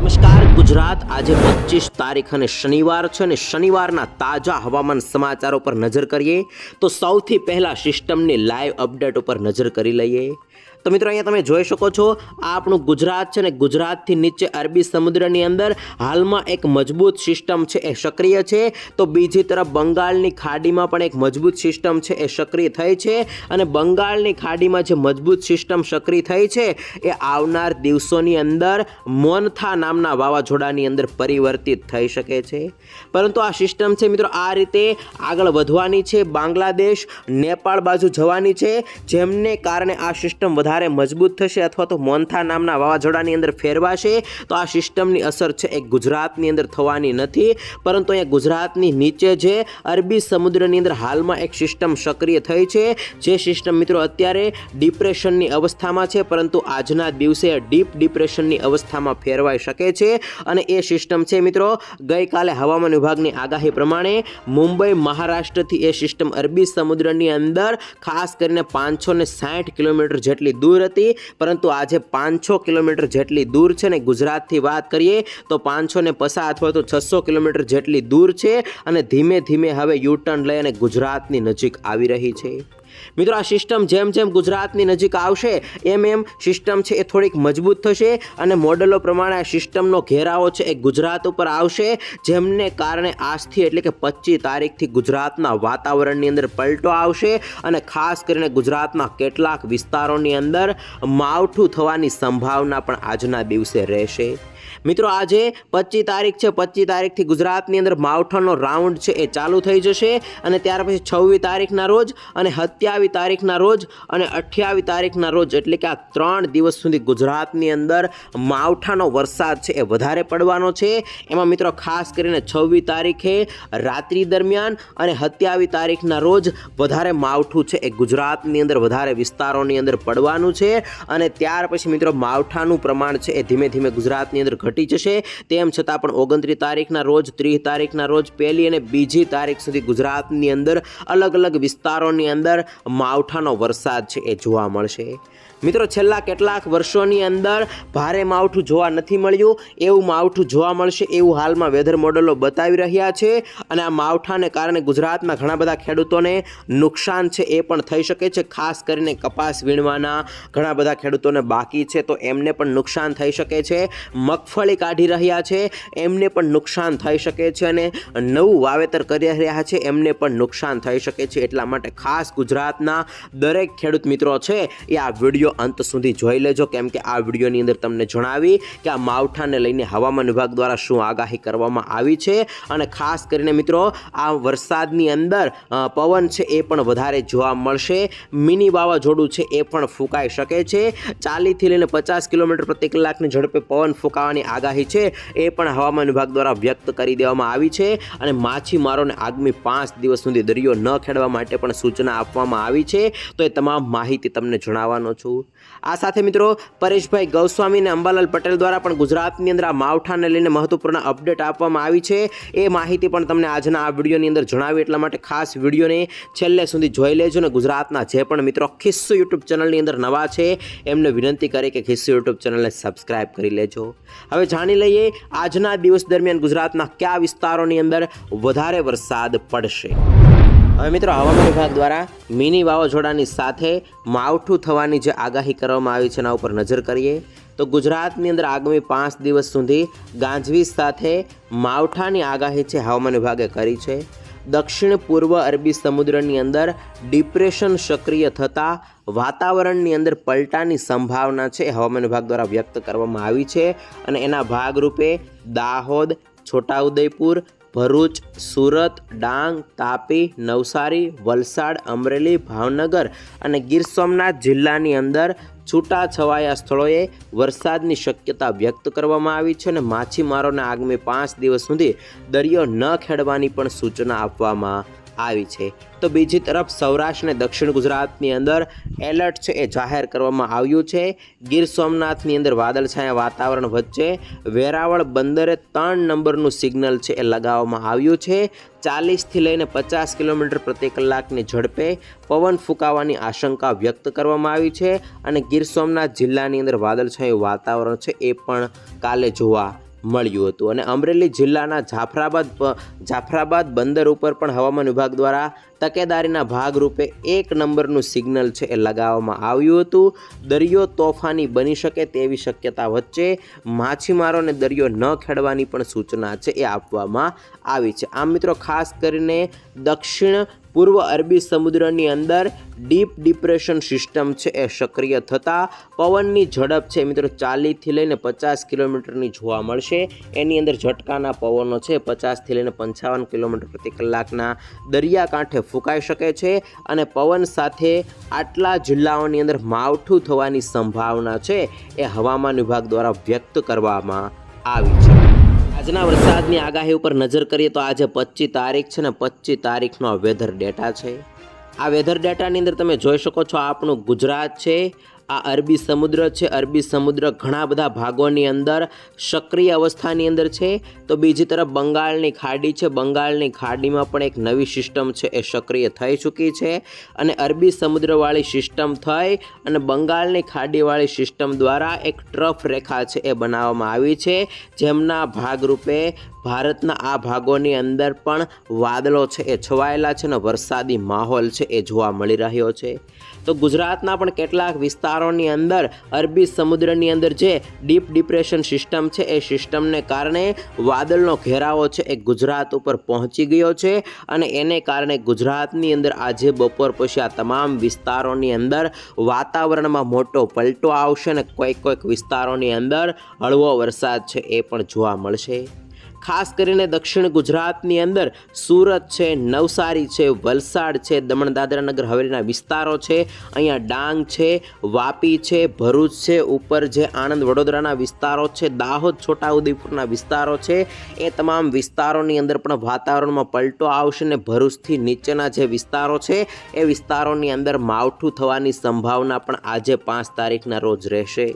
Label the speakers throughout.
Speaker 1: નમસ્કાર, ગુજરાત આજે પચીસ તારીખ અને શનિવાર છે અને શનિવારના તાજા હવામાન સમાચારો પર નજર કરીએ તો સૌથી પહેલાં સિસ્ટમની લાઈવ અપડેટ ઉપર નજર કરી લઈએ. તો મિત્રો અહીંયા તમે જોઈ શકો છો, આ આપણું ગુજરાત છે ને ગુજરાતથી નીચે અરબી સમુદ્રની અંદર હાલમાં એક મજબૂત સિસ્ટમ છે, એ સક્રિય છે. તો બીજી તરફ બંગાળની ખાડીમાં પણ એક મજબૂત સિસ્ટમ છે, એ સક્રિય થઈ છે અને બંગાળની ખાડીમાં જે મજબૂત સિસ્ટમ સક્રિય થઈ છે, એ આવનાર દિવસોની અંદર મોનથા નામના વાવાઝોડાની અંદર પરિવર્તિત થઈ શકે છે. પરંતુ આ સિસ્ટમ છે મિત્રો આ રીતે આગળ વધવાની છે. બાંગ્લાદેશ, નેપાળ બાજુ જવાની છે, જેમને કારણે આ સિસ્ટમ વધારે મજબૂત થશે અથવા તો મોન્થા નામના વાવાઝોડાની અંદર ફેરવાશે, તો આ સિસ્ટમની અસર છે એ ગુજરાતની અંદર થવાની નથી. પરંતુ અહીંયા ગુજરાતની નીચે જે અરબી સમુદ્રની અંદર હાલમાં એક સિસ્ટમ સક્રિય થઈ છે, જે સિસ્ટમ મિત્રો અત્યારે ડિપ્રેશનની અવસ્થામાં છે, પરંતુ આજના દિવસે ડીપ ડિપ્રેશનની અવસ્થામાં ફેરવાઈ શકે છે. અને એ સિસ્ટમ છે મિત્રો, ગઈકાલે હવામાન વિભાગની આગાહી પ્રમાણે મુંબઈ, મહારાષ્ટ્રથી એ સિસ્ટમ અરબી સમુદ્રની અંદર, ખાસ કરીને પાંચસો ને સાઠ કિલોમીટર જેટલી દૂર હતી, પરંતુ આજે પાંચસો કિલોમીટર જેટલી દૂર છે ને ગુજરાતથી વાત કરીએ, તો પાંચસો ને પસા અથવા તો છસો કિલોમીટર જેટલી દૂર છે અને ધીમે ધીમે હવે યુટર્ન લઈ અને ગુજરાતની નજીક આવી રહી છે. મિત્રો, આ સિસ્ટમ જેમ જેમ ગુજરાતની નજીક આવશે, એમ એમ સિસ્ટમ છે એ થોડીક મજબૂત થશે અને મોડેલો પ્રમાણે આ સિસ્ટમનો ઘેરાવો છે એ ગુજરાત ઉપર આવશે, જેમને કારણે આજથી એટલે કે પચીસ તારીખથી ગુજરાતના વાતાવરણની અંદર પલટો આવશે અને ખાસ કરીને ગુજરાતના કેટલાક વિસ્તારોની અંદર માવઠું થવાની સંભાવના પણ આજના દિવસે રહેશે. મિત્રો, આજે પચીસ તારીખ છે. પચીસ તારીખથી ગુજરાતની અંદર માવઠાનો રાઉન્ડ છે એ ચાલુ થઈ જશે અને ત્યાર પછી છવ્વીસ તારીખના રોજ અને સત્યાવીસ તારીખના રોજ અને અઠ્યાવીસ તારીખના રોજ, એટલે કે આ ત્રણ દિવસ સુધી ગુજરાતની અંદર માવઠાનો વરસાદ છે એ વધારે પડવાનો છે. એમાં મિત્રો, ખાસ કરીને છવ્વીસ તારીખે રાત્રિ દરમિયાન અને સત્યાવીસ તારીખના રોજ વધારે માવઠું છે એ ગુજરાતની અંદર વધારે વિસ્તારોની અંદર પડવાનું છે અને ત્યાર પછી મિત્રો, માવઠાનું પ્રમાણ છે એ ધીમે ધીમે ગુજરાતની અંદર ઘટી જશે. તેમ છતાં પણ ઓગણત્રીસ તારીખના રોજ, ત્રીસ તારીખના રોજ, પહેલી અને બીજી તારીખ સુધી ગુજરાતની અંદર અલગ અલગ વિસ્તારોની અંદર માવઠાનો વરસાદ છે એ જોવા મળશે. મિત્રો, છેલ્લા કેટલાક વર્ષોની અંદર ભારે માવઠું જોવા નથી મળ્યું. એવું માવઠું જોવા મળશે એવું હાલમાં વેધર મોડલો બતાવી રહ્યા છે. અને આ માવઠાને કારણે ગુજરાતમાં ઘણા બધા ખેડૂતોને નુકસાન છે એ પણ થઈ શકે છે. ખાસ કરીને કપાસ વીણવાના ઘણા બધા ખેડૂતોને બાકી છે તો એમને પણ નુકસાન થઈ શકે છે. મગફળી કાઢી રહ્યા છે, એમને પણ નુકસાન થઈ શકે છે અને નવું વાવેતર કરી રહ્યા છે, એમને પણ નુકસાન થઈ શકે છે. એટલા માટે ખાસ ગુજરાતના દરેક ખેડૂત મિત્રો છે એ આ વીડિયો અંત સુધી જોઈ લેજો. કેમ કે આ વિડીયોની અંદર તમને જણાવી કે આ માવઠાને લઈને હવામાન વિભાગ દ્વારા શું આગાહી કરવામાં આવી છે. અને ખાસ કરીને મિત્રો, આ વરસાદની અંદર પવન છે એ પણ વધારે જોવા મળશે. મિની વાવાઝોડું છે એ પણ ફૂંકાઈ શકે છે. ચાલીસથી લઈને પચાસ કિલોમીટર પ્રતિ કલાકની ઝડપે પવન ફૂંકાવાની આગાહી છે એ પણ હવામાન વિભાગ દ્વારા વ્યક્ત કરી દેવામાં આવી છે. અને માછીમારોને આગામી પાંચ દિવસ સુધી દરિયો ન ખેડવા માટે પણ સૂચના આપવામાં આવી છે. તો એ તમામ માહિતી તમને જણાવવાનો છું. આ સાથે મિત્રો પરેશભાઈ ગૌસ્વામી અને અંબાલાલ પટેલ દ્વારા પણ ગુજરાતની અંદર આ માવઠાને લઈને મહત્વપૂર્ણ અપડેટ આપવામાં આવી છે. એ માહિતી પણ તમને આજના આ વિડીયોની અંદર જણાવી એટલા માટે ખાસ વિડીયોને છેલ્લે સુધી જોઈ લેજો અને ગુજરાતના જે પણ મિત્રો ખિસ્સુ યુટ્યુબ ચેનલની અંદર નવા છે, એમને વિનંતી કરી કે ખિસ્સુ યુટ્યુબ ચેનલને સબસ્ક્રાઈબ કરી લેજો. હવે જાણી લઈએ આજના દિવસ દરમિયાન ગુજરાતના કયા વિસ્તારોની અંદર વધારે વરસાદ પડશે. હવે મિત્રો, હવામાન વિભાગ દ્વારા મિની વાવાઝોડાની સાથે માવઠું થવાની જે આગાહી કરવામાં આવી છે એના ઉપર નજર કરીએ તો ગુજરાતની અંદર આગામી પાંચ દિવસ સુધી ગાંજવીજ સાથે માવઠાની આગાહી છે હવામાન વિભાગે કરી છે. દક્ષિણ પૂર્વ અરબી સમુદ્રની અંદર ડિપ્રેશન સક્રિય થતાં વાતાવરણની અંદર પલટાની સંભાવના છે હવામાન વિભાગ દ્વારા વ્યક્ત કરવામાં આવી છે અને એના ભાગરૂપે દાહોદ, છોટાઉદેપુર ભરૂચ, સુરત, ડાંગ, તાપી, નવસારી, વલસાડ, અમરેલી, ભાવનગર અને ગીર સોમનાથ જિલ્લાની અંદર છૂટા છવાયા સ્થળોએ વરસાદની શક્યતા વ્યક્ત કરવામાં આવી છે અને માછીમારોને આગામી પાંચ દિવસ સુધી દરિયો ન ખેડવાની પણ સૂચના આપવામાં આવી છે. તો બીજી તરફ સૌરાષ્ટ્ર અને દક્ષિણ ગુજરાતની અંદર એલર્ટ છે એ જાહેર કરવામાં આવ્યું છે. ગીર સોમનાથની અંદર વાદળછાયા વાતાવરણ વચ્ચે વેરાવળ બંદરે ત્રણ નંબરનું સિગ્નલ છે એ લગાવવામાં આવ્યું છે. ચાલીસથી લઈને પચાસ કિલોમીટર પ્રતિ કલાકની ઝડપે પવન ફૂંકાવાની આશંકા વ્યક્ત કરવામાં આવી છે અને ગીર સોમનાથ જિલ્લાની અંદર વાદળછાયું વાતાવરણ છે એ પણ કાલે જોવા મળ્યું હતું. અને અમરેલી જિલ્લાના જાફરાબાદ જાફરાબાદ બંદર ઉપર પણ હવામાન વિભાગ દ્વારા તકેદારીના ભાગરૂપે એક નંબરનું સિગ્નલ છે એ લગાવવામાં આવ્યું હતું. દરિયો તોફાની બની શકે તેવી શક્યતા વચ્ચે માછીમારોને દરિયો ન ખેડવાની પણ સૂચના છે એ આપવામાં આવી છે. આમ મિત્રો, ખાસ કરીને દક્ષિણ પૂર્વ અરબી સમુદ્રની અંદર ડીપ ડિપ્રેશન સિસ્ટમ છે એ સક્રિય થતાં પવનની ઝડપ છે મિત્રો ચાલીસથી લઈને પચાસ કિલોમીટરની જોવા મળશે. એની અંદર ઝટકાના પવનો છે પચાસથી લઈને પંચાવન કિલોમીટર પ્રતિ કલાકના દરિયાકાંઠે ફૂંકાઈ શકે છે અને પવન સાથે આટલા જિલ્લાઓની અંદર માવઠું થવાની સંભાવના છે એ હવામાન વિભાગ દ્વારા વ્યક્ત કરવામાં આવી છે. આજના વરસાદની આગાહી ઉપર નજર કરીએ તો આજે પચીસ તારીખ છે ને પચીસ તારીખનો વેધર ડેટા છે. આ વેધર ડેટાની અંદર તમે જોઈ શકો છો આપણું ગુજરાત છે આ અરબી સમુદ્ર છે. અરબી સમુદ્ર ઘણા બધા ભાગોની અંદર સક્રિય અવસ્થાની અંદર છે. તો બીજી તરફ બંગાળની ખાડી છે. બંગાળની ખાડીમાં પણ એક નવી સિસ્ટમ છે એ સક્રિય થઈ ચૂકી છે અને અરબી સમુદ્રવાળી સિસ્ટમ થઈ અને બંગાળની ખાડીવાળી સિસ્ટમ દ્વારા એક ટ્રફ રેખા છે એ બનાવવામાં આવી છે. જેમના ભાગરૂપે ભારતના આ ભાગોની અંદર પણ વાદળો છે, એ છવાયેલા છે ને વરસાદી માહોલ છે, એ જોવા મળી રહ્યો છે. તો ગુજરાતના પણ કેટલાક વિસ્તારોની અંદર અરબી સમુદ્રની અંદર જે ડીપ ડિપ્રેશન સિસ્ટમ છે, એ સિસ્ટમને કારણે વાદળનો ઘેરાવો છે, એ ગુજરાત ઉપર પહોંચી ગયો છે અને એને કારણે ગુજરાતની અંદર આજે બપોર પછી આ તમામ વિસ્તારોની અંદર વાતાવરણમાં મોટો પલટો આવશે અને કોઈક કોઈક વિસ્તારોની અંદર હળવો વરસાદ છે, એ પણ જોવા મળશે. ખાસ કરીને દક્ષિણ ગુજરાતની અંદર સુરત છે, નવસારી છે, વલસાડ છે, દમણ દાદરા નગર હવેલીના વિસ્તારો છે, અહીંયા ડાંગ છે, વાપી છે, ભરૂચ છે, ઉપર જે આણંદ વડોદરાના વિસ્તારો છે, દાહોદ છોટાઉદેપુરના વિસ્તારો છે, એ તમામ વિસ્તારોની અંદર પણ વાતાવરણમાં પલટો આવશે ને ભરૂચથી નીચેના જે વિસ્તારો છે, એ વિસ્તારોની અંદર માવઠું થવાની સંભાવના પણ આજે પાંચ તારીખના રોજ રહેશે.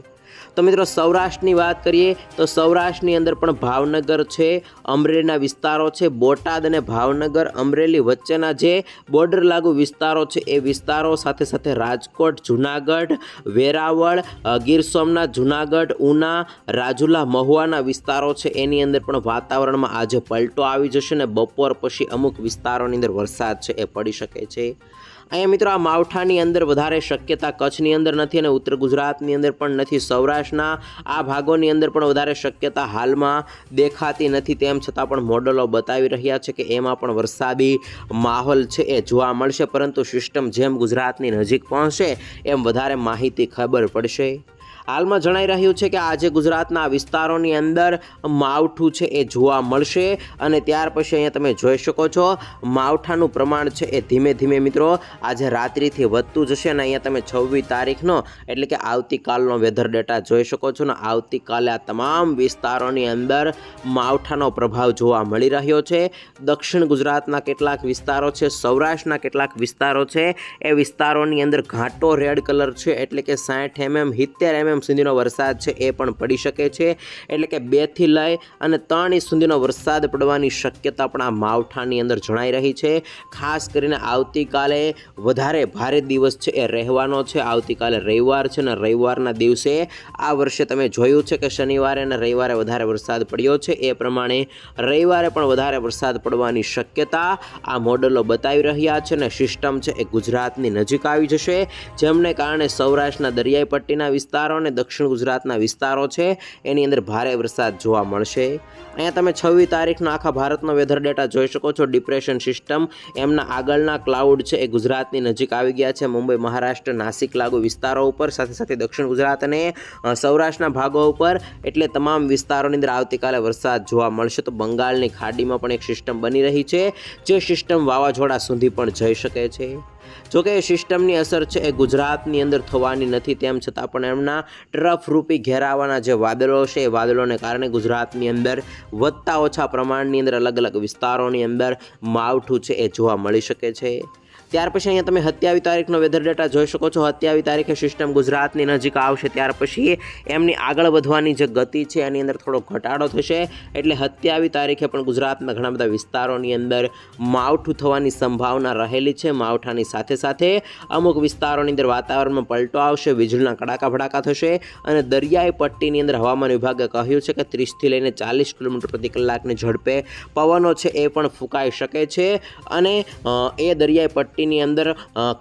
Speaker 1: તો મિત્રો સૌરાષ્ટ્રની વાત કરીએ તો સૌરાષ્ટ્રની અંદર પણ ભાવનગર છે, અમરેલીના વિસ્તારો છે, બોટાદ અને ભાવનગર, અમરેલી વચ્ચેના જે બોર્ડર લાગુ વિસ્તારો છે, એ વિસ્તારો સાથે સાથે રાજકોટ, જુનાગઢ, વેરાવળ ગીર સોમનાથ, જુનાગઢ, ઉના, રાજુલા, મહુવાના વિસ્તારો છે. એની અંદર પણ વાતાવરણમાં આજે પલટો આવી જશે ને બપોર પછી અમુક વિસ્તારોની અંદર વરસાદ છે, એ પડી શકે છે. અહીંયા મિત્રો આ માવઠાની અંદર વધારે શક્યતા કચ્છની અંદર નથી અને ઉત્તર ગુજરાતની અંદર પણ નથી. સૌરાષ્ટ્રના આ ભાગોની અંદર પણ વધારે શક્યતા હાલમાં દેખાતી નથી. તેમ છતાં પણ મોડલો બતાવી રહ્યા છે કે એમાં પણ વરસાદી માહોલ છે એ જોવા મળશે. પરંતુ સિસ્ટમ જેમ ગુજરાતની નજીક પહોંચશે, એમ વધારે માહિતી ખબર પડશે. હાલમાં જણાઈ રહ્યું છે કે આજે ગુજરાતના વિસ્તારોની અંદર માવઠું છે એ જોવા મળશે અને ત્યાર પછી અહીંયા તમે જોઈ શકો છો માવઠાનું પ્રમાણ છે એ ધીમે ધીમે મિત્રો આજે રાત્રિથી વધતું જશે અને અહીંયા તમે છવ્વીસ તારીખનો એટલે કે આવતીકાલનો વેધર ડેટા જોઈ શકો છો ને આવતીકાલે આ તમામ વિસ્તારોની અંદર માવઠાનો પ્રભાવ જોવા મળી રહ્યો છે. દક્ષિણ ગુજરાતના કેટલાક વિસ્તારો છે, સૌરાષ્ટ્રના કેટલાક વિસ્તારો છે, એ વિસ્તારોની અંદર ઘાટો રેડ કલર છે એટલે કે સાઠ એમએમ, સિત્તેર એમએમ સુધીનો વરસાદ છે એ પણ પડી શકે છે. એટલે કે બેથી લઈ અને ત્રણ ઇંચ સુધીનો વરસાદ પડવાની શક્યતા પણ આ માવઠાની અંદર જણાઈ રહી છે. ખાસ કરીને આવતીકાલે વધારે ભારે દિવસ છે એ રહેવાનો છે. આવતીકાલે રવિવાર છે ને રવિવારના દિવસે આ વર્ષે તમે જોયું છે કે શનિવારે અને રવિવારે વધારે વરસાદ પડ્યો છે. એ પ્રમાણે રવિવારે પણ વધારે વરસાદ પડવાની શક્યતા આ મોડલો બતાવી રહ્યા છે ને સિસ્ટમ છે એ ગુજરાતની નજીક આવી જશે. જેમને કારણે સૌરાષ્ટ્રના દરિયાઈ પટ્ટીના વિસ્તારો અને દક્ષિણ ગુજરાતના વિસ્તારો છે. એની અંદર ભારે વરસાદ જોવા મળશે. અહીંયા તમે છવ્વીસ તારીખનો આખા ભારતનો વેધર ડેટા જોઈ શકો છો. ડિપ્રેશન સિસ્ટમ એમના આગળના ક્લાઉડ છે એ ગુજરાતની નજીક આવી ગયા છે. મુંબઈ, મહારાષ્ટ્ર, નાસિક લાગુ વિસ્તારો ઉપર, સાથે સાથે દક્ષિણ ગુજરાત અને સૌરાષ્ટ્રના ભાગો ઉપર એટલે તમામ વિસ્તારોની અંદર આવતીકાલે વરસાદ જોવા મળશે. તો બંગાળની ખાડીમાં પણ એક સિસ્ટમ બની રહી છે, જે સિસ્ટમ વાવાઝોડા સુધી પણ જઈ શકે છે. જોકે એ સિસ્ટમની અસર છે, એ ગુજરાતની અંદર થવાની નથી, તેમ છતાં પણ એમના ટ્રફ રૂપી ઘેરાવાના જે વાદળો છે, એ વાદળોને કારણે ગુજરાતની અંદર વધતા ઓછા પ્રમાણની અંદર અલગ અલગ વિસ્તારોની અંદર માવઠું છે, એ જોવા મળી શકે છે. ત્યાર પછી અહીંયા તમે સત્યાવી તારીખનો વેધર ડેટા જોઈ શકો છો. સત્યાવી તારીખે સિસ્ટમ ગુજરાતની નજીક આવશે. ત્યાર પછી એમની આગળ વધવાની જે ગતિ છે, એની અંદર થોડો ઘટાડો થશે. એટલે સત્યાવી તારીખે પણ ગુજરાતના ઘણા બધા વિસ્તારોની અંદર માવઠું થવાની સંભાવના રહેલી છે. માવઠાની સાથે સાથે અમુક વિસ્તારોની અંદર વાતાવરણમાં પલટો આવશે. વીજળીના કડાકા ભડાકા થશે. અને દરિયાઈ પટ્ટીની અંદર હવામાન વિભાગે કહ્યું છે કે ત્રીસથી લઈને ચાલીસ કિલોમીટર પ્રતિ કલાકની ઝડપે પવનો છે એ પણ ફૂંકાઈ શકે છે. અને એ દરિયાઈ પટ્ટીની અંદર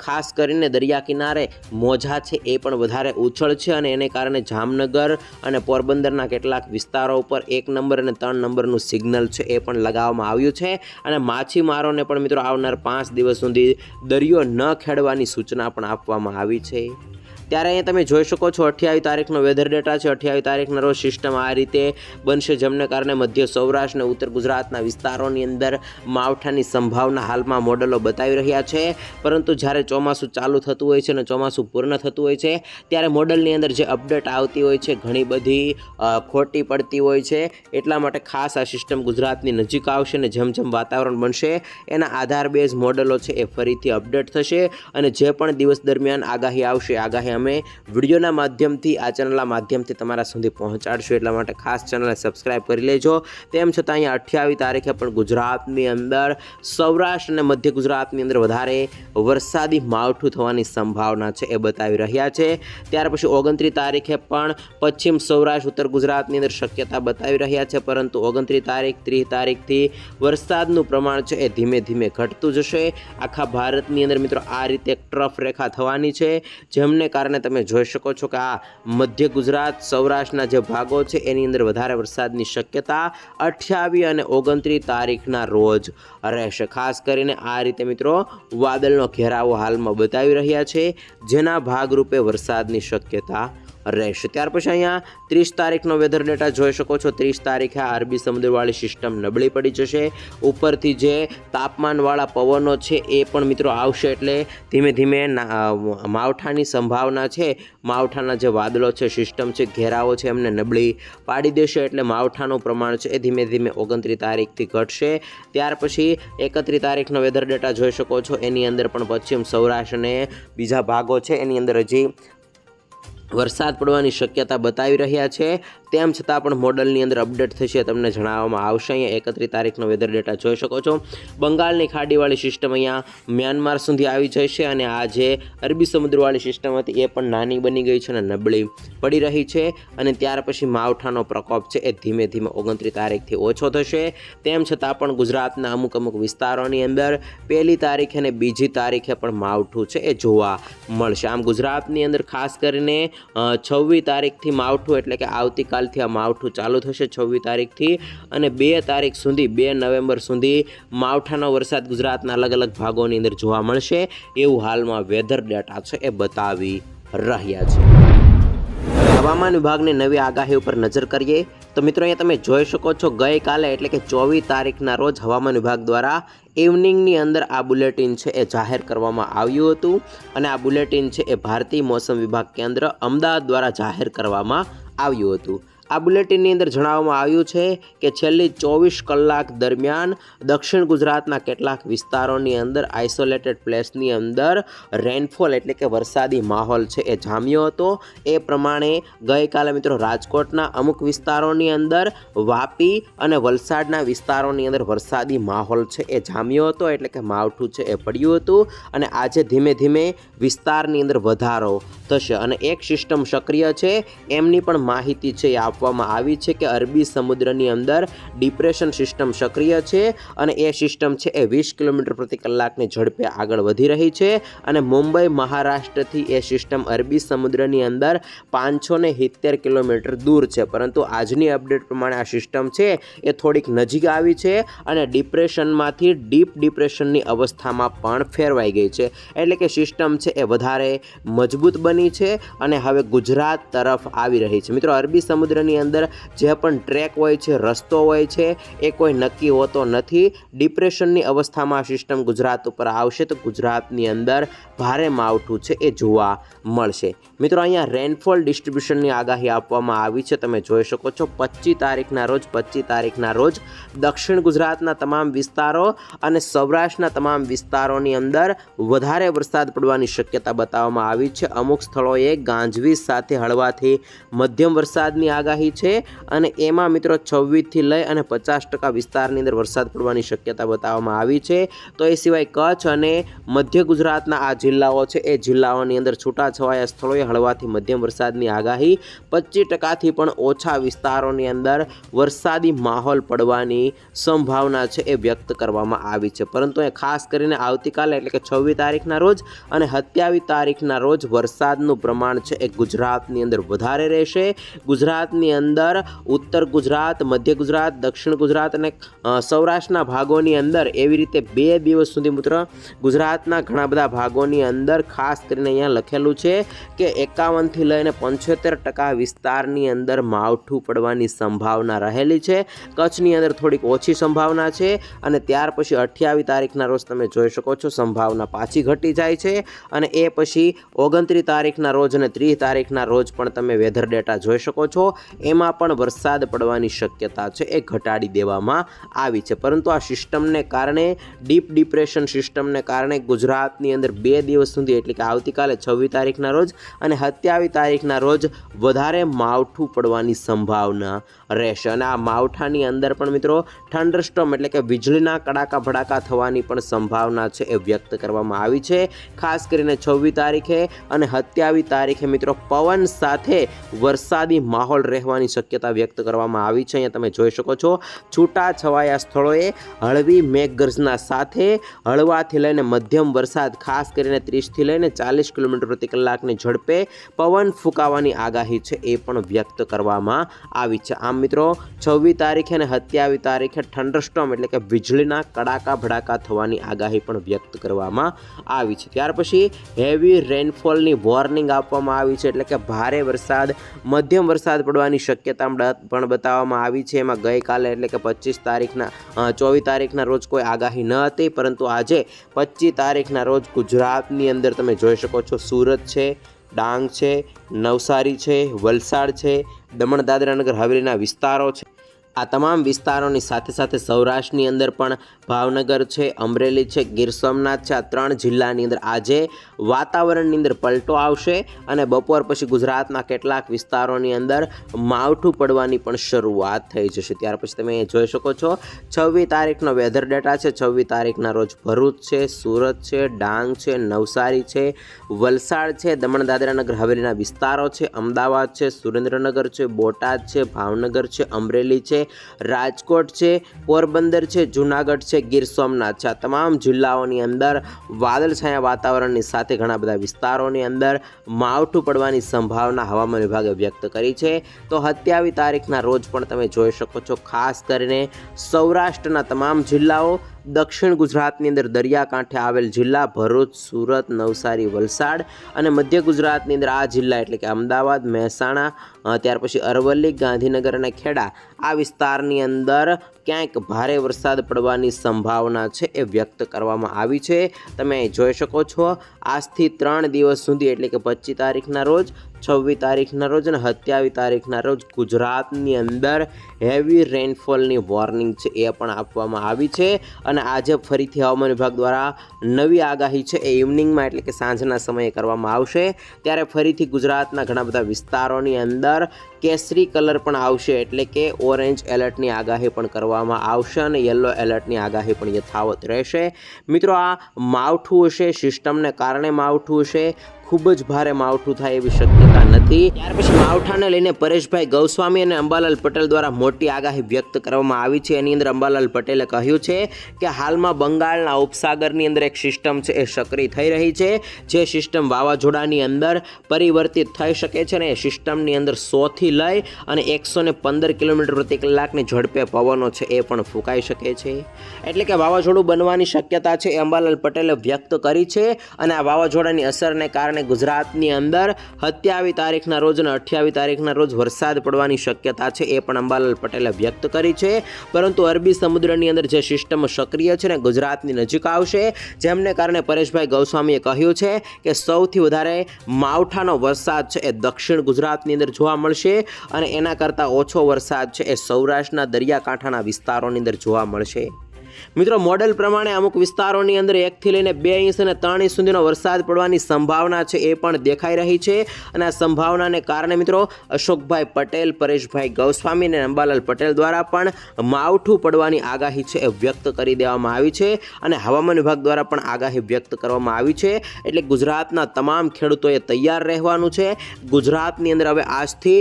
Speaker 1: ખાસ કરીને દરિયા કિનારે મોજા છે એ પણ વધારે ઉછળ છે અને એને કારણે જામનગર અને પોરબંદરના કેટલાક વિસ્તારો ઉપર એક નંબર અને ત્રણ નંબરનું સિગ્નલ છે એ પણ લગાવવામાં આવ્યું છે. અને માછીમારોને પણ મિત્રો આવનાર પાંચ દિવસ સુધી દરિયો ન ખેડવાની સૂચના પણ આપવામાં આવી છે. ત્યારે અહીંયા તમે જોઈ શકો છો અઠ્યાવીસ તારીખનો વેધર ડેટા છે. અઠ્યાવીસ તારીખના રોજ સિસ્ટમ આ રીતે બનશે. જેમને કારણે મધ્ય સૌરાષ્ટ્ર અને ઉત્તર ગુજરાતના વિસ્તારોની અંદર માવઠાની સંભાવના હાલમાં મોડલો બતાવી રહ્યા છે. પરંતુ જ્યારે ચોમાસું ચાલુ થતું હોય છે અને ચોમાસું પૂર્ણ થતું હોય છે, ત્યારે મોડલની અંદર જે અપડેટ આવતી હોય છે, ઘણી બધી ખોટી પડતી હોય છે. એટલા માટે ખાસ આ સિસ્ટમ ગુજરાતની નજીક આવશે અને જેમ જેમ વાતાવરણ બનશે, એના આધાર બેઝ મોડલો છે એ ફરીથી અપડેટ થશે અને જે પણ દિવસ દરમિયાન આગાહી આવશે, આગાહી અમે વિડીયોના માધ્યમથી આ ચેનલના માધ્યમથી તમારા સુધી પહોંચાડશું. એટલા માટે ખાસ ચેનલને સબસ્ક્રાઈબ કરી લેજો. તેમ છતાં અહીંયા અઠ્યાવીસ તારીખે પણ ગુજરાતની અંદર, સૌરાષ્ટ્ર અને મધ્ય ગુજરાતની અંદર વધારે વરસાદી માવઠું થવાની સંભાવના છે એ બતાવી રહ્યા છે. ત્યાર પછી ઓગણત્રીસ તારીખે પણ પશ્ચિમ સૌરાષ્ટ્ર, ઉત્તર ગુજરાતની અંદર શક્યતા બતાવી રહ્યા છે, પરંતુ ઓગણત્રીસ તારીખ, ત્રીસ તારીખથી વરસાદનું પ્રમાણ છે એ ધીમે ધીમે ઘટતું જશે. આખા ભારતની અંદર મિત્રો આ રીતે ટ્રફ રેખા થવાની છે. જેમને કારણે તમે જોઈ શકો છો કે આ મધ્ય ગુજરાત, સૌરાષ્ટ્રના જે ભાગો છે, એની અંદર વધારે વરસાદની શક્યતા અઠ્યાવીસ અને ઓગણત્રીસ તારીખના રોજ રહેશે. ખાસ કરીને આ રીતે મિત્રો વાદળનો ઘેરાવો હાલમાં બતાવી રહ્યા છે, જેના ભાગરૂપે વરસાદની શક્યતા રહેશે. ત્યાર પછી અહીંયા ત્રીસ તારીખનો વેધર ડેટા જોઈ શકો છો. ત્રીસ તારીખે આ અરબી સમુદ્રવાળી સિસ્ટમ નબળી પડી જશે. ઉપરથી જે તાપમાનવાળા પવનો છે એ પણ મિત્રો આવશે એટલે ધીમે ધીમે માવઠાની સંભાવના છે. માવઠાના જે વાદળો છે સિસ્ટમ છે, ઘેરાવો છે, એમને નબળી પાડી દેશે એટલે માવઠાનું પ્રમાણ છે એ ધીમે ધીમે ઓગણત્રીસ તારીખથી ઘટશે. ત્યાર પછી એકત્રીસ તારીખનો વેધર ડેટા જોઈ શકો છો. એની અંદર પણ પશ્ચિમ સૌરાષ્ટ્ર અને બીજા ભાગો છે. એની અંદર હજી વરસાદ પડવાની શક્યતા બતાવી રહ્યા છે. તેમ છતાં પણ મોડલની અંદર અપડેટ થશે તમને જણાવવામાં આવશે. અહીંયા એકત્રીસ તારીખનો વેધર ડેટા જોઈ શકો છો. બંગાળની ખાડીવાળી સિસ્ટમ અહીંયા મ્યાનમાર સુધી આવી જશે અને આ જે અરબી સમુદ્રવાળી સિસ્ટમ હતી એ પણ નાની બની ગઈ છે અને નબળી પડી રહી છે અને ત્યાર પછી માવઠાનો પ્રકોપ છે એ ધીમે ધીમે ઓગણત્રીસ તારીખથી ઓછો થશે. તેમ છતાં પણ ગુજરાતના અમુક અમુક વિસ્તારોની અંદર પહેલી તારીખે અને બીજી તારીખે પણ માવઠું છે એ જોવા મળશે. આમ ગુજરાતની અંદર ખાસ કરીને છવ્વીસ તારીખથી માવઠું એટલે કે આવતીકાલથી આ માવઠું ચાલુ થશે છવ્વીસ તારીખથી અને બે તારીખ સુધી, બે નવેમ્બર સુધી માવઠાનો વરસાદ ગુજરાતના અલગ અલગ ભાગોની અંદર જોવા મળશે. એવું હાલમાં વેધર ડેટા છે એ બતાવી રહ્યા છે. હવામાન વિભાગની નવી આગાહી ઉપર નજર કરીએ. તો મિત્રો અહીંયા તમે જોઈ શકો છો, ગઈકાલે એટલે કે ચોવીસ તારીખના રોજ હવામાન વિભાગ દ્વારા ઇવનિંગની અંદર આ બુલેટિન છે એ જાહેર કરવામાં આવ્યું હતું અને આ બુલેટિન છે એ ભારતીય મોસમ વિભાગ કેન્દ્ર અમદાવાદ દ્વારા જાહેર કરવામાં આવ્યું હતું. આ બુલેટિનની અંદર જણાવવામાં આવ્યું છે કે છેલ્લી ચોવીસ કલાક દરમિયાન દક્ષિણ ગુજરાતના કેટલાક વિસ્તારોની અંદર આઇસોલેટેડ પ્લેસની અંદર રેનફોલ એટલે કે વરસાદી માહોલ છે એ જામ્યો હતો. એ પ્રમાણે ગઈકાલે મિત્રો રાજકોટના અમુક વિસ્તારોની અંદર વાપી અને વલસાડના વિસ્તારોની અંદર વરસાદી માહોલ છે એ જામ્યો હતો એટલે કે માવઠું છે એ પડ્યું હતું અને આજે ધીમે ધીમે વિસ્તારની અંદર વધારો થશે અને એક સિસ્ટમ સક્રિય છે. એમની પણ માહિતી છે એ આપવામાં આવી છે કે અરબી સમુદ્રની અંદર ડિપ્રેશન સિસ્ટમ સક્રિય છે અને એ સિસ્ટમ છે એ વીસ કિલોમીટર પ્રતિ કલાકની ઝડપે આગળ વધી રહી છે અને મુંબઈ, મહારાષ્ટ્રથી એ સિસ્ટમ અરબી સમુદ્રની અંદર પાંચસો ને સિત્તેર કિલોમીટર દૂર છે. પરંતુ આજની અપડેટ પ્રમાણે આ સિસ્ટમ છે એ થોડીક નજીક આવી છે અને ડિપ્રેશનમાંથી, ડીપ ડિપ્રેશનની અવસ્થામાં પણ ફેરવાઈ ગઈ છે. એટલે કે સિસ્ટમ છે એ વધારે મજબૂત બની છે અને હવે ગુજરાત તરફ આવી રહી છે. મિત્રો, અરબી સમુદ્રની વાતાવરણની અંદર જે પણ ટ્રેક હોય છે, રસ્તો હોય છે, એ કોઈ નક્કી હોતો નથી. ડિપ્રેશનની અવસ્થામાં સિસ્ટમ ગુજરાત ઉપર આવશે તો ગુજરાતની અંદર ભારે માવઠું છે એ જોવા મળશે. મિત્રો, અહીંયા રેનફોલ ડિસ્ટ્રીબ્યુશનની આગાહી આપવામાં આવી છે. તમે જોઈ શકો છો પચીસ તારીખના રોજ પચીસ તારીખના રોજ દક્ષિણ ગુજરાતના તમામ વિસ્તારો અને સૌરાષ્ટ્રના તમામ વિસ્તારોની અંદર વધારે વરસાદ પડવાની શક્યતા બતાવવામાં આવી છે. અમુક સ્થળોએ ગાંજવીજ સાથે હળવાથી મધ્યમ વરસાદની આગાહી છે અને એમાં મિત્રો છવ્વીસથી લઈ અને પચાસ ટકા વિસ્તારની અંદર વરસાદ પડવાની શક્યતા બતાવવામાં આવી છે. તો એ સિવાય કચ્છ અને મધ્ય ગુજરાતના આ જિલ્લાઓ છે, એ જિલ્લાઓની અંદર છૂટાછવાયા સ્થળોએ હળવાથી મધ્યમ વરસાદની આગાહી, પચીસ ટકાથી પણ ઓછા વિસ્તારોની અંદર વરસાદી માહોલ પડવાની સંભાવના છે એ વ્યક્ત કરવામાં આવી છે. પરંતુ એ ખાસ કરીને આવતીકાલે એટલે કે છવ્વીસ તારીખના રોજ અને સત્યાવીસ તારીખના રોજ વરસાદનું પ્રમાણ છે એ ગુજરાતની અંદર વધારે રહેશે. ગુજરાતની અંદર ઉત્તર ગુજરાત, મધ્ય ગુજરાત, દક્ષિણ ગુજરાત અને સૌરાષ્ટ્રના ભાગોની અંદર એવી રીતે બે દિવસ સુધી મિત્ર ગુજરાતના ઘણા બધા ભાગોની અંદર ખાસ કરીને અહીંયા લખેલું છે કે એકાવનથી લઈને પંચોતેર ટકા વિસ્તારની અંદર માવઠું પડવાની સંભાવના રહેલી છે. કચ્છની અંદર થોડીક ઓછી સંભાવના છે અને ત્યાર પછી અઠ્યાવીસ તારીખના રોજ તમે જોઈ શકો છો સંભાવના પાછી ઘટી જાય છે અને એ પછી ઓગણત્રીસ તારીખના રોજ અને ત્રીસ તારીખના રોજ પણ તમે વેધર ડેટા જોઈ શકો છો. એમાં પણ વરસાદ પડવાની શક્યતા છે, એ ઘટાડી દેવામાં આવી છે. પરંતુ આ સિસ્ટમને કારણે, ડીપ ડિપ્રેશન સિસ્ટમને કારણે ગુજરાતની અંદર બે દિવસ સુધી, એટલે કે આવતીકાલે છવ્વીસ તારીખના રોજ અને સત્યાવીસ તારીખના રોજ વધારે માવઠું પડવાની સંભાવના રહેશે. અને આ માવઠાની અંદર પણ મિત્રો, થંડરસ્ટોમ એટલે કે વીજળીના કડાકા ભડાકા થવાની પણ સંભાવના છે, એ વ્યક્ત કરવામાં આવી છે. ખાસ કરીને છવ્વીસ તારીખે અને સત્યાવીસ તારીખે મિત્રો, પવન સાથે વરસાદી માહોલ રહેવાની શક્યતા વ્યક્ત કરવામાં આવી છે. અહીંયા તમે જોઈ શકો છો, છૂટા છવાયા સ્થળોએ હળવી મેઘગર્જના સાથે હળવાથી લઈને મધ્યમ વરસાદ, ખાસ કરીને ત્રીસથી લઈને ચાલીસ કિલોમીટર પ્રતિ કલાકની ઝડપે પવન ફૂંકાવાની આગાહી છે એ પણ વ્યક્ત કરવામાં આવી છે. આમ મિત્રો, છવ્વીસ તારીખે અને સત્યાવીસ તારીખે થંડરસ્ટોમ એટલે કે વીજળીના કડાકા ભડાકા થવાની આગાહી પણ વ્યક્ત કરવામાં આવી છે. ત્યાર પછી હેવી રેનફોલની વોર્નિંગ આપવામાં આવી છે એટલે કે ભારે વરસાદ, મધ્યમ વરસાદ પડવાની શક્યતા પણ બતાવવામાં આવી છે. એમાં ગઈકાલે એટલે કે પચીસ તારીખના ચોવીસ તારીખના રોજ કોઈ આગાહી ન હતી, પરંતુ આજે પચીસ તારીખના રોજ ગુજરાતની અંદર તમે જોઈ શકો છો, સુરત છે, ડાંગ છે, નવસારી છે, વલસાડ છે, દમણ, દાદરા નગર, હવેલીના વિસ્તારો છે. આ તમામ વિસ્તારોની સાથે સાથે સૌરાષ્ટ્રની અંદર પણ ભાવનગર છે, અમરેલી છે, ગીર સોમનાથ છે, આ ત્રણ જિલ્લાની અંદર આજે વાતાવરણની અંદર પલટો આવશે અને બપોર પછી ગુજરાતના કેટલાક વિસ્તારોની અંદર માવઠું પડવાની પણ શરૂઆત થઈ જશે. ત્યાર પછી તમે જોઈ શકો છો, છવ્વીસ તારીખનો વેધર ડેટા છે, છવ્વીસ તારીખના રોજ ભરૂચ છે, સુરત છે, ડાંગ છે, નવસારી છે, વલસાડ છે, દમણ દાદરા નગર હવેલીના વિસ્તારો છે, અમદાવાદ છે, સુરેન્દ્રનગર છે, બોટાદ છે, ભાવનગર છે, અમરેલી છે રાજકોટ છે, પોરબંદર છે, જુનાગઢ છે, ગીર સોમનાથ છે. આ તમામ જિલ્લાઓની અંદર વાદળછાયા વાતાવરણની સાથે ઘણા બધા વિસ્તારોની અંદર માવઠું પડવાની સંભાવના હવામાન વિભાગે વ્યક્ત કરી છે. તો સત્યાવીસ તારીખના રોજ પણ તમે જોઈ શકો છો, ખાસ કરીને સૌરાષ્ટ્રના તમામ જિલ્લાઓ દક્ષિણ ગુજરાતની અંદર દરિયાકાંઠે આવેલ જિલ્લા ભરૂચ, સુરત, નવસારી, વલસાડ અને મધ્ય ગુજરાતની અંદર આ જિલ્લા એટલે કે અમદાવાદ, મહેસાણા ત્યાર પછી અરવલ્લી, ગાંધીનગર અને ખેડા આ વિસ્તારની અંદર ક્યાંક ભારે વરસાદ પડવાની સંભાવના છે એ વ્યક્ત કરવામાં આવી છે. તમે જોઈ શકો છો, આજથી ત્રણ દિવસ સુધી, એટલે કે પચીસ તારીખના રોજ, છવ્વીસ તારીખના રોજ અને સત્યાવીસ તારીખના રોજ ગુજરાતની અંદર હેવી રેનફોલની વોર્નિંગ છે એ પણ આપવામાં આવી છે. અને આજે ફરીથી હવામાન વિભાગ દ્વારા નવી આગાહી છે એ ઇવનિંગમાં એટલે કે સાંજના સમયે કરવામાં આવશે. ત્યારે ફરીથી ગુજરાતના ઘણા બધા વિસ્તારોની અંદર કેસરી કલર પણ આવશે, એટલે કે ઓરેન્જ એલર્ટની આગાહી પણ કરવામાં આવશે અને યલો એલર્ટની આગાહી પણ યથાવત રહેશે. મિત્રો, આ માવઠું હશે, સિસ્ટમને કારણે માવઠું હશે. ખૂબ જ ભારે માવઠું થાય એવી શક્યતા નથી. ત્યાર પછી માવઠાને લઈને પરેશભાઈ ગૌસ્વામી અને અંબાલાલ પટેલ દ્વારા મોટી આગાહી વ્યક્ત કરવામાં આવી છે. એની અંદર અંબાલાલ પટેલે કહ્યું છે કે હાલમાં બંગાળના ઉપસાગરની અંદર એક સિસ્ટમ છે, એ સક્રિય થઈ રહી છે. જે સિસ્ટમ વાવાઝોડાની અંદર પરિવર્તિત થઈ શકે છે અને એ સિસ્ટમની અંદર સોથી લઈ અને એકસો ને પંદર કિલોમીટર પ્રતિ કલાકની ઝડપે પવનો છે, એ પણ ફૂંકાઈ શકે છે. એટલે કે વાવાઝોડું બનવાની શક્યતા છે એ અંબાલાલ પટેલે વ્યક્ત કરી છે અને આ વાવાઝોડાની અસરને કારણે ગુજરાતની અંદર સત્યાવીસ તારીખના રોજ અને અઠ્યાવીસ તારીખના રોજ વરસાદ પડવાની શક્યતા છે એ પણ અંબાલાલ પટેલે વ્યક્ત કરી છે. પરંતુ અરબી સમુદ્રની અંદર જે સિસ્ટમ સક્રિય છે ને ગુજરાતની નજીક આવશે, જેમને કારણે પરેશભાઈ ગૌસ્વામીએ કહ્યું છે કે સૌથી વધારે માવઠાનો વરસાદ છે એ દક્ષિણ ગુજરાતની અંદર જોવા મળશે અને એના કરતાં ઓછો વરસાદ છે એ સૌરાષ્ટ્રના દરિયાકાંઠાના વિસ્તારોની અંદર જોવા મળશે. મિત્રો, મોડેલ પ્રમાણે અમુક વિસ્તારોની અંદર એકથી લઈને બે ઇંચ અને ત્રણ ઇંચ સુધીનો વરસાદ પડવાની સંભાવના છે એ પણ દેખાઈ રહી છે. અને આ સંભાવનાને કારણે મિત્રો, અશોકભાઈ પટેલ, પરેશભાઈ ગૌસ્વામી અને અંબાલાલ પટેલ દ્વારા પણ માવઠું પડવાની આગાહી છે એ વ્યક્ત કરી દેવામાં આવી છે અને હવામાન વિભાગ દ્વારા પણ આગાહી વ્યક્ત કરવામાં આવી છે. એટલે ગુજરાતના તમામ ખેડૂતોએ તૈયાર રહેવાનું છે. ગુજરાતની અંદર હવે આજથી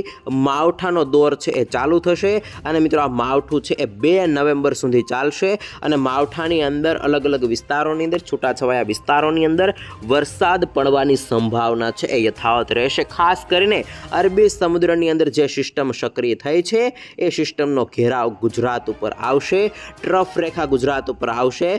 Speaker 1: માવઠાનો દોર છે એ ચાલુ થશે અને મિત્રો, આ માવઠું છે એ બે નવેમ્બર સુધી ચાલશે અને માવઠાની અંદર અલગ અલગ વિસ્તારોની અંદર, છૂટાછવાયા વિસ્તારોની અંદર વરસાદ પડવાની સંભાવના છે. એ યથાવત રહેશે. ખાસ કરીને અરબી સમુદ્રની અંદર જે સિસ્ટમ સક્રિય થઈ છે, એ સિસ્ટમનો ઘેરાવ ગુજરાત ઉપર આવશે, ટ્રફ રેખા ગુજરાત ઉપર આવશે.